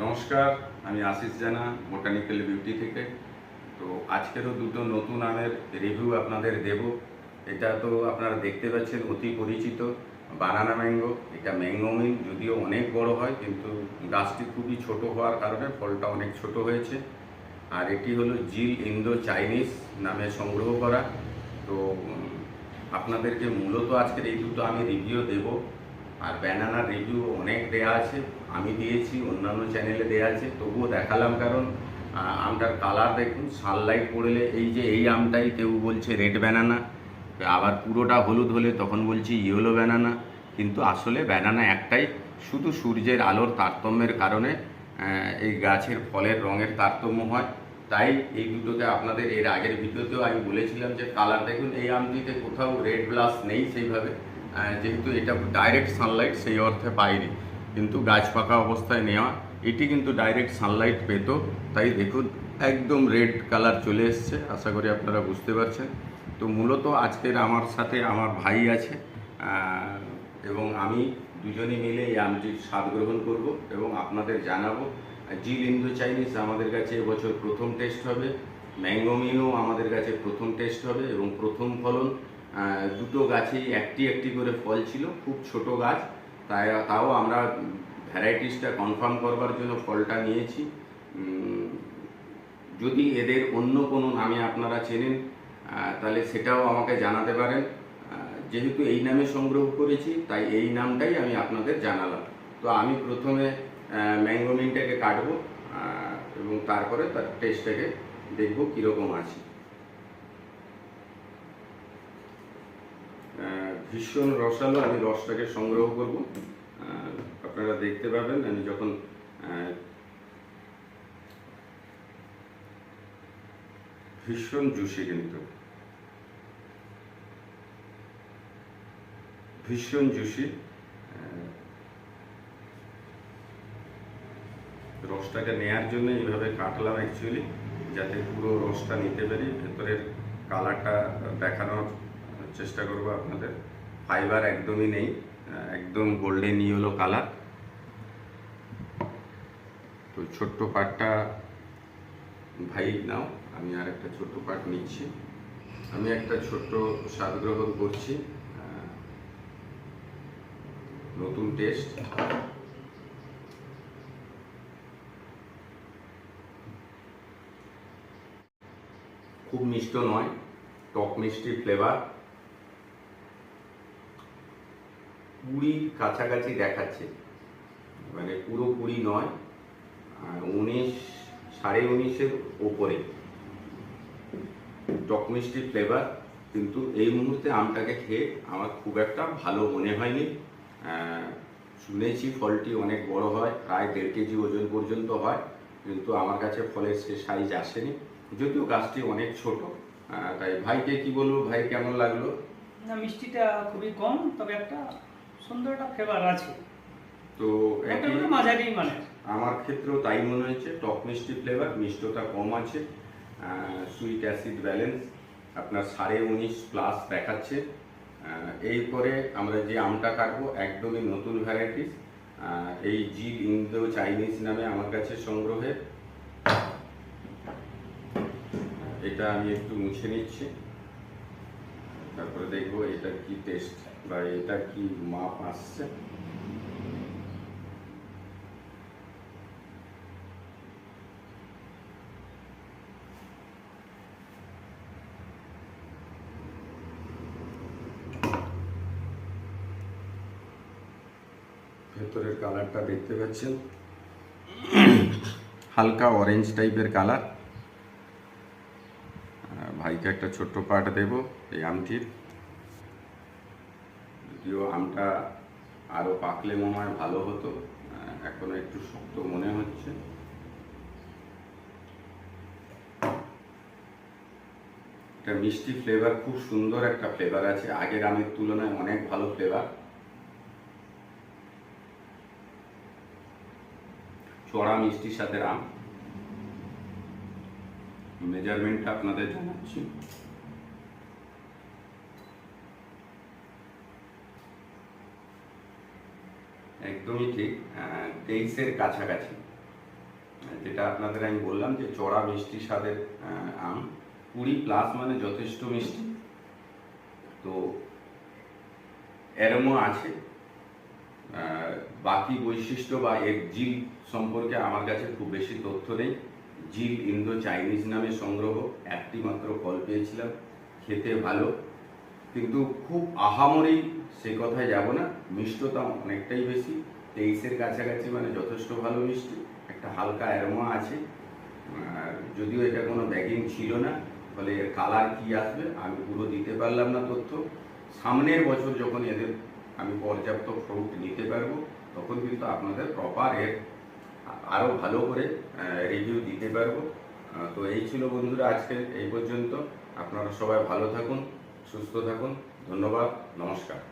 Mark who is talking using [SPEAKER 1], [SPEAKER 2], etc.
[SPEAKER 1] নমস্কার, আমি আশিস জানা বোটানিক্যাল বিউটি থেকে। তো আজকেরও দুটো নতুন আমের রিভিউ আপনাদের দেব। এটা তো আপনারা দেখতে পাচ্ছেন, অতি পরিচিত। বানানা ম্যাঙ্গো এটা ম্যাঙ্গোমিন যদিও অনেক বড় হয়, কিন্তু গাছটি খুবই ছোট হওয়ার কারণে ফলটা অনেক ছোট হয়েছে। আর এটি হলো জিল ইন্দো চাইনিজ নামে সংগ্রহ করা। তো আপনাদেরকে মূলত আজকের এই দুটো আমি রিভিউ দেব। আর ব্যানানার রিভিউ অনেক দেয়া আছে, আমি দিয়েছি, অন্যান্য চ্যানেলে দেয়া আছে, তবুও দেখালাম কারণ আমটার কালার দেখুন সানলাইট পড়লে এই যে এই আমটাই কেউ বলছে রেড ব্যানানা আবার পুরোটা হলুদ হলে তখন বলছি ইয়েলো ব্যানানা কিন্তু আসলে ব্যানানা একটাই, শুধু সূর্যের আলোর তারতম্যের কারণে এই গাছের ফলের রঙের তারতম্য হয়, তাই এই দুটোতে আপনাদের এর আগের ভিডিওতেও আমি বলেছিলাম যে কালার দেখুন, এই আমটিতে কোথাও রেড ব্লাস নেই সেইভাবে যেহেতু এটা ডাইরেক্ট সানলাইট সেই অর্থে পাইনি। কিন্তু গাছ পাকা অবস্থায় নেওয়া, এটি কিন্তু ডাইরেক্ট সানলাইট পেত। তাই দেখুন, একদম রেড কালার চলে এসছে। আশা করি আপনারা বুঝতে পারছেন। তো মূলত আজকের আমার সাথে আমার ভাই আছে এবং আমি দুজনে মিলে এই আমটির স্বাদ গ্রহণ করব এবং আপনাদের জানাব। জিল ইন্দো চাইনিজ আমাদের কাছে এবছর প্রথম টেস্ট হবে। ম্যাঙ্গোমিনও আমাদের কাছে প্রথম টেস্ট হবে এবং প্রথম ফলন দুটো গাছেই একটি একটি করে ফল ছিল, খুব ছোট গাছ। তাই, তাও আমরা ভ্যারাইটিসটা কনফার্ম করবার জন্য ফলটা নিয়েছি। যদি এদের অন্য কোনো নামে আপনারা চেনেন তাহলে সেটাও আমাকে জানাতে পারেন। যেহেতু এই নামে সংগ্রহ করেছি, তাই এই নামটাই আমি আপনাদের জানালাম। তো আমি প্রথমে ম্যাঙ্গোমিনটাকে কাটবো এবং তারপরে তার টেস্টটাকে দেখব কীরকম আছে। ভীষণ রসালো, আমি রসটাকে সংগ্রহ করব। আপনারা দেখতে পাবেন, আমি যখন ভীষণ জুসি কিন্তু ভীষণ জুসি রসটাকে নেয়ার জন্য এইভাবে কাটলাম অ্যাকচুয়ালি যাতে পুরো রসটা নিতে পারি। ভেতরের কালারটা দেখানোর চেষ্টা করব আপনাদের। ফাইবার একদমই নেই একদম গোল্ডেন ইয়েলো কালার তো ছোট্ট পাটটা ভাই নাও, আমি আর একটা ছোট্ট পাট নিচ্ছি। আমি একটা ছোট্ট স্বাদ গ্রহণ করছি নতুন টেস্ট খুব মিষ্ট নয়, টক মিষ্টি ফ্লেভার কুড়ি কাছাকাছি দেখাচ্ছে। মানে পুরো কুড়ি নয় উনিশ, সাড়ে উনিশের ওপরে। টক মিষ্টি ফ্লেভার কিন্তু এই মুহূর্তে আমটাকে খেয়ে আমার খুব একটা ভালো মনে হয়নি। শুনেছি ফলটি অনেক বড় হয়, প্রায় দেড় কেজি ওজন পর্যন্ত হয়, কিন্তু আমার কাছে ফলের সে সাইজ আসেনি। যদিও গাছটি অনেক ছোট তাই ভাইকে কি বলব, ভাই কেমন লাগল?
[SPEAKER 2] না, মিষ্টিটা খুবই কম, তবে একটা সুন্দর একটা ফ্লেভার আছে।
[SPEAKER 1] তো
[SPEAKER 2] মাঝারি মানে
[SPEAKER 1] আমার ক্ষেত্রেও তাই মনে হয়েছে টক মিষ্টি ফ্লেভার মিষ্টতা কম আছে সুইট অ্যাসিড ব্যালেন্স আপনার সাড়ে উনিশ প্লাস দেখাচ্ছে। এরপরে আমরা যে আমটা কাটবো একদমই নতুন ভ্যারাইটিস এই জিল ইন্দো চাইনিজ নামে আমার কাছে সংগ্রহে এটা আমি একটু মুছে নিচ্ছি। তারপরে দেখব এটার কি টেস্ট বা এটা কি মাপ আসছে। ভেতরের কালারটা দেখতে পাচ্ছেন। হালকা অরেঞ্জ টাইপের কালার ভাইকে একটা ছোট্ট পাট দেব, এই আমটির। যদিও আমটা আরও পাকলে হয় ভালো হতো এখনও একটু শক্ত মনে হচ্ছে। এটা মিষ্টি ফ্লেভার, খুব সুন্দর একটা ফ্লেভার আছে। আগের আমের তুলনায় অনেক ভালো ফ্লেভার। চড়া মিষ্টির সাথে আম মেজারমেন্টটা আপনাদের জানাচ্ছি। একদমই ঠিক তেইশের কাছাকাছি। যেটা আপনাদের আমি বললাম যে চড়া মিষ্টি স্বাদের আম, কুড়ি প্লাস মানে যথেষ্ট মিষ্টি। তো এরমও আছে। বাকি বৈশিষ্ট্য বা এর জিল সম্পর্কে আমার কাছে খুব বেশি তথ্য নেই। জিল ইন্দো চাইনিজ নামে সংগ্রহ, একটি মাত্র ফল পেয়েছিলাম। খেতে ভালো, কিন্তু খুব আহামরি সে কথায় যাব না। মিষ্টতা অনেকটাই বেশি। তেইশের কাছাকাছি মানে যথেষ্ট ভালো মিষ্টি। একটা হালকা অ্যারোমা আছে। যদিও এটা কোনো ব্যাগিং ছিল না, ফলে এর কালার কি আসবে আমি পুরো দিতে পারলাম না তথ্য। সামনের বছর যখন এদের আমি পর্যাপ্ত ফ্রুট নিতে পারব, তখন কিন্তু আপনাদের প্রপার এর আরও ভালো করে রিভিউ দিতে পারব। তো এই ছিল বন্ধুরা আজকে এই পর্যন্ত। আপনারা সবাই ভালো থাকুন, সুস্থ থাকুন। ধন্যবাদ, নমস্কার।